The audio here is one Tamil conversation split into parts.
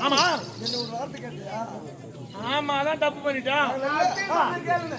ஆமா என்ன ஒரு வார்த்தை கேட்டியா ஆமா. அதான் தப்பு பண்ணிட்டான் கேளுங்க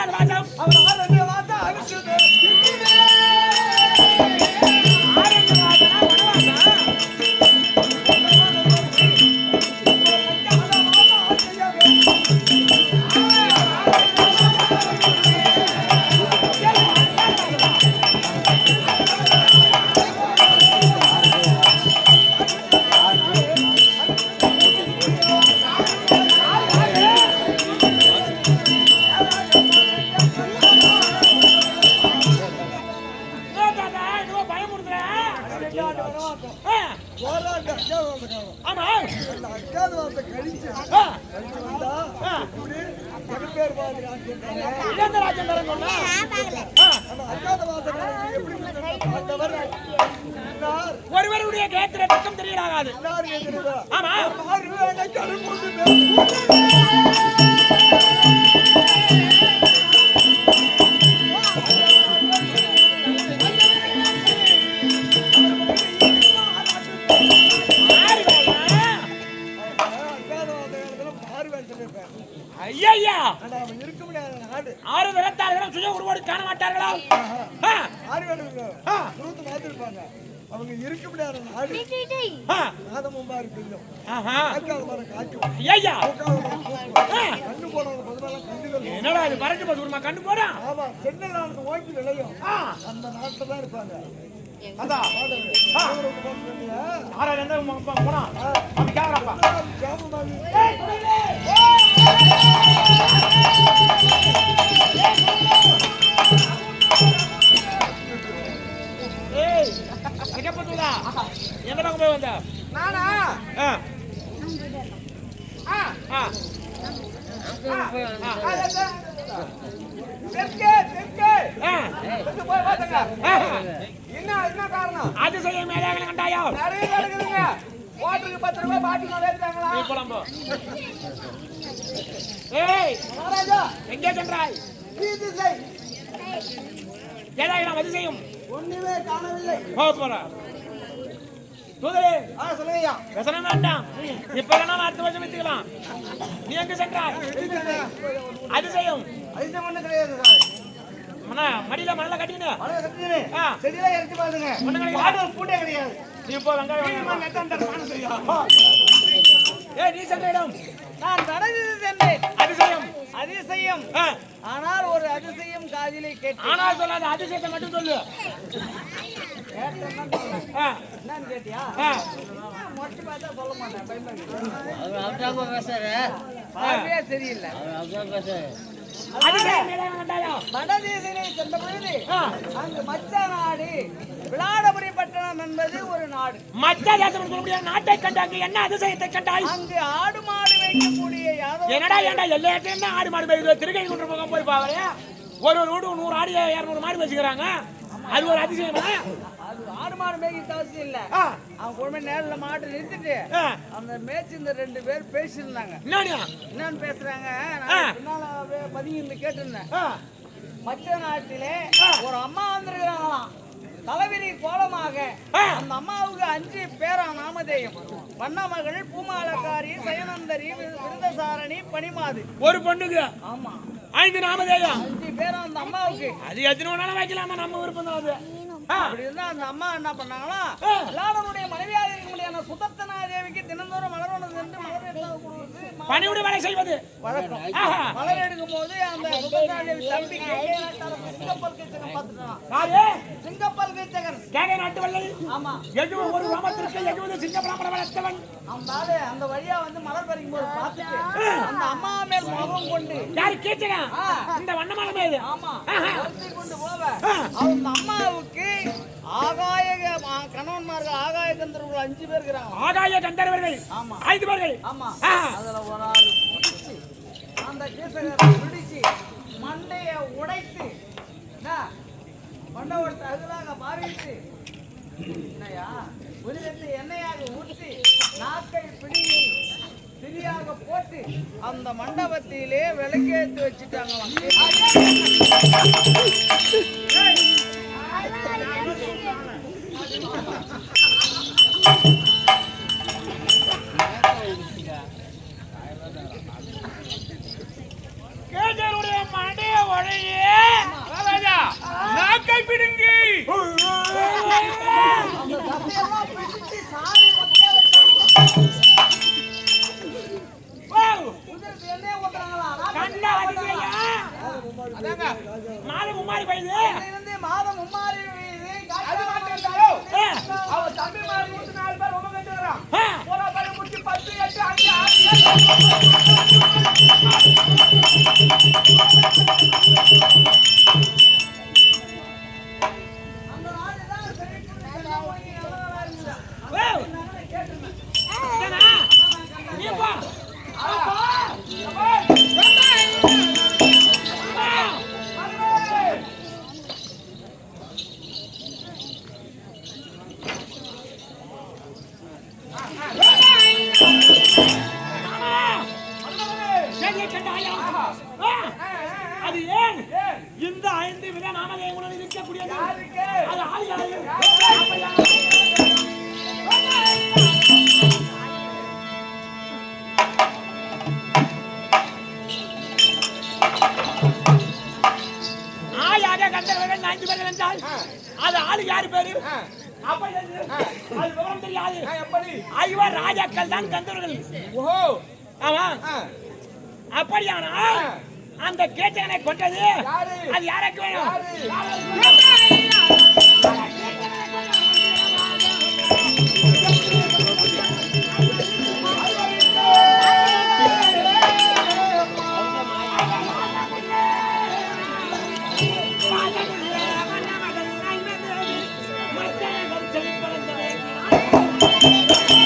ஓராண்டு அஞ்சாவது வாசம். அவர் ஆள் ஒருவருடைய கேத்திர பக்கம் தெரியலாகாது. ஆமா. இருக்க முடியாத. நாடு இருக்கும் ஆஹா. காக்காத மரம் காய்க்கும். ஆ, கண்ணு போனவங்க பதிலாக கண்டுகள் என்னடா இது பறந்து போது உருமா கண்டு போடா. ஆமா சென்னை நாட்டு ஓய்வு ஆ, அந்த நாட்டில் தான் இருப்பாங்க. அதான். உங்க அப்பா போனா? அப்படி கேக்குறாப்பா என்ன என்ன காரணம்? அதிசயம் மேலே கண்டாயோ? நிறைய நடக்குதுங்க வாட்டருக்கு பத்து ரூபாய் பாட்டில் ஏத்துறாங்களா நீ குழம்பு ஏய் மகாராஜா எங்கே சென்றாய்? திசை ஏதாவது நாம் அதிசயம் ஒண்ணுமே காணவில்லை. போக போற. தூதரே ஆ சொல்லுங்கய்யா. வசனம் வேண்டாம். இப்ப வேணா அடுத்த வருஷம் எடுத்துக்கலாம் நீ எங்க சென்றாய்? அதிசயம் அதிசயம் ஒண்ணு கிடையாது சார். மடியில மணல கட்டினு மழை கட்டினு ஆ. செடியில இறக்கி பாருங்க. கிடையாது. பாட்டு கிடையாது. நீ இப்போ வெங்காயம் ஏய் நீ சென்ற இடம். நான் வடதிசை சென்றேன். அதிசயம். அதிசயம். ஆ, ஆனால் ஒரு அதிசயம் காதிலே கேட்டேன். ஆனால் சொல்லாத அதிசயத்தை மட்டும் சொல்லு. என்னன்னு கேட்டியா? ஆ. மொட்டை பார்த்தா சொல்ல மாட்டேன். பயமா அவர் அவர்தான் பேசுறாரு. பார்வையே சரியில்லை. அவர் அவர்தான் பேசுறாரு. வடதிசையிலே சென்ற பொழுது அங்கு மச்ச நாடு விளாடபுரி பட்டணம் என்பது ஒரு நாடு. மற்ற தேசம் நாட்டை கண்டாங்க என்ன அதிசயத்தை கண்டாய்? அங்கு ஆடு மாடு வைக்கக்கூடிய என்னடா ஏன்டா எல்லா இடத்துலயும் ஆடு மாடு போய் திருக்கை கொண்டு போக போய் பாவரே ஒரு ஒரு வீடு நூறு ஆடு இரநூறு மாடு வச்சுக்கிறாங்க. அது ஒரு அதிசயமா? அது ஆடு மாடு மேய்க்க அவசியம் இல்ல. அவன் கொண்டு நேரில் மாட்டு நிறுத்திட்டு அந்த மேய்ச்சி இந்த ரெண்டு பேர் பேசியிருந்தாங்க? என்னன்னு பேசுறாங்க? பின்னால அப்படியே பதுங்கி இருந்து கேட்டிருந்தேன் மச்ச நாட்டிலே ஒரு அம்மா வந்திருக்கிறாங்களாம். தலைவிரி கோலமாக. அந்த அம்மாவுக்கு அஞ்சு பேரா நாமதேயம். வண்ணமகள் பூமாலக்காரி சயனந்தரி விருதசாரணி பனிமாது. ஒரு பொண்ணுக்கு ஆமா. ஐந்து நாமதேயம். அஞ்சு பேரும் அந்த அம்மாவுக்கு. அது எத்தனை வேணாலும் வைக்கலாம்? நம்ம விருப்பம் தான் அது. அப்படி இருந்தா அந்த அம்மா என்ன பண்ணாங்களா. விளாடனுடைய மனைவியாக முடியாத சுதர்த்தனா தேவிக்கு தினந்தோறும் மலர்வனம் சென்று மலர் எடுத்து பணிவிட வேலை செய்வது. வழக்கம். மலர் எடுக்கும் போது அந்த சுதர்த்தனா தேவி தம்பி சிங்கப்பல் பார்த்துட்டான் சிங்கப்பல் கீச்சகன் கேக நாட்டு வள்ளல் ஆமா. எதுவும் ஒரு கிராமத்திற்கு எதுவும் சிங்க பிராமண வளர்த்தவன். அந்த ஆளு அந்த வழியா வந்து மலர் பறிக்கும் போது பார்த்துட்டு அந்த அம்மா மேல் முகம் கொண்டு யாரு ஆ. இந்த வண்ணமான மேது ஆமா. கொண்டு போவ. அந்த அம்மாவுக்கு ஆகாய கணவன்மார்கள் ஆகாய கந்தர்கள் அஞ்சு பேர் இருக்கிறாங்க ஆகாய கந்தர்வர்கள் ஆமா. ஐந்து பேர்கள் ஆமா. அதுல ஒரு ஆள் அந்த கீசகரை பிடிச்சு மண்டைய உடைத்து? மண்டை உடைத்து அகலாக பாவித்து என்னையா உதிரத்தை எண்ணெயாக ஊற்றி நாக்கை பிடுங்கி திரியாக போட்டு அந்த மண்டபத்திலே விளக்கேற்றி வச்சுட்டாங்க கேஜருடைய மண்டைய ஒழையே ராஜா நாக்கை பிடுங்கி அந்த தசையெல்லாம் பிடிச்சு சாணி மொட்டையா மும்மாரி மாதம் மும்மாறி அது மட்டும் அவர் தம்பி மாதிரி மூணு நாலு பேர் ரொம்ப கட்டுறான் ஆ. பேர் முடிச்சு பத்து எட்டு அஞ்சு ஆறு ஆயாக கந்தர்வர்கள் ஐந்து பேர்கள் என்றால் அது ஆளு யாரு பேரு? அது விவரம் தெரியாது ஆ, எப்படி ஐவர் ராஜாக்கள் தான் கந்தவர்கள். ஓஹோ. ஆமா. அப்படியானால் அந்த கேட்டகனை கொண்டது? அது யாருக்கு வேணும்? யாரு?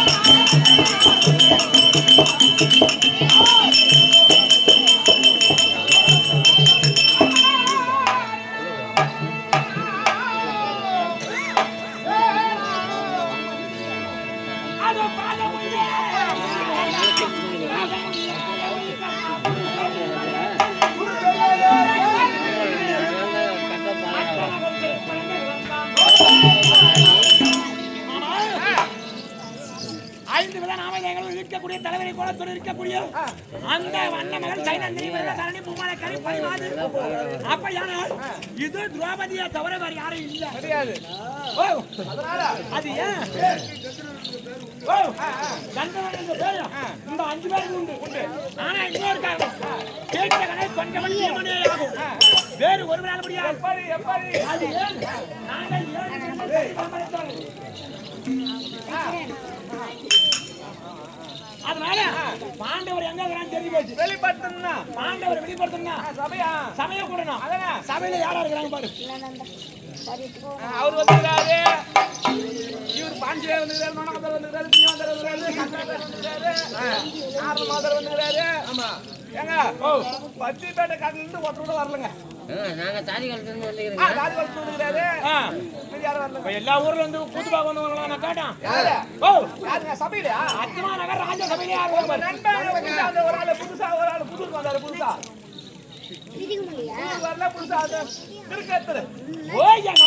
தலைவரை போல துணை இருக்கக்கூடிய அந்த வண்ண மகள் சைனந்திரி தரணி பூமாலை கனி பரிமாது அப்படியானால் இது திரௌபதியை தவிர வேறு யாரும் இல்ல. அதனால. அது ஏன்? இந்த அஞ்சு பேருக்கு உண்டு. உண்டு ஆனா இன்னொரு காரணம். கேட்ட கணை கொண்டவன் ஈமனே ஆகும் வேறு ஒருவரால் முடியாது. நாங்கள். அதனால பாண்டவர் எங்க இருக்கிறான்னு தெரிஞ்சு போச்சு. வெளிப்படுத்தணும்னா. பாண்டவர் வெளிப்படுத்தணும்னா சபையா? சமயம் கூடணும். அதானே சபையில யாரா இருக்கிறாங்க பாரு. அவர் இவர் பாண்டியா வந்துக்கிறாரு நோனகத்தர் வந்துக்கிறாரு வந்துக்கிறாரு கந்தர் வந்துக்கிறாரு ஆறு மாதர் வந்துக்கிறாரு ஆமா. ஏங்க பத்திப்பேட்டை காட்டுல இருந்து ஒருத்தர் கூட வரலங்க. நாங்க தாலி எல்லா ஊர்ல இருந்து கூத்து பார்க்க வந்தவங்களா நான் கேட்டேன். ஓ. யாருங்க? சபையிலயா? அத்திமா நகர் ராஜ சபையிலே யார் நண்பன் ஒரு ஆளு புதுசா ஒரு ஆளு புதுசு வந்தாரு புதுசா. புதுசு வரல புதுசா ஓ என்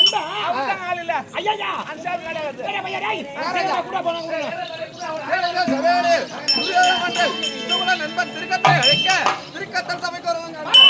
ஐயா நண்பன் திருக்கத்தை அழைக்க திருக்கத்தல் சபைக்கு வருவாங்க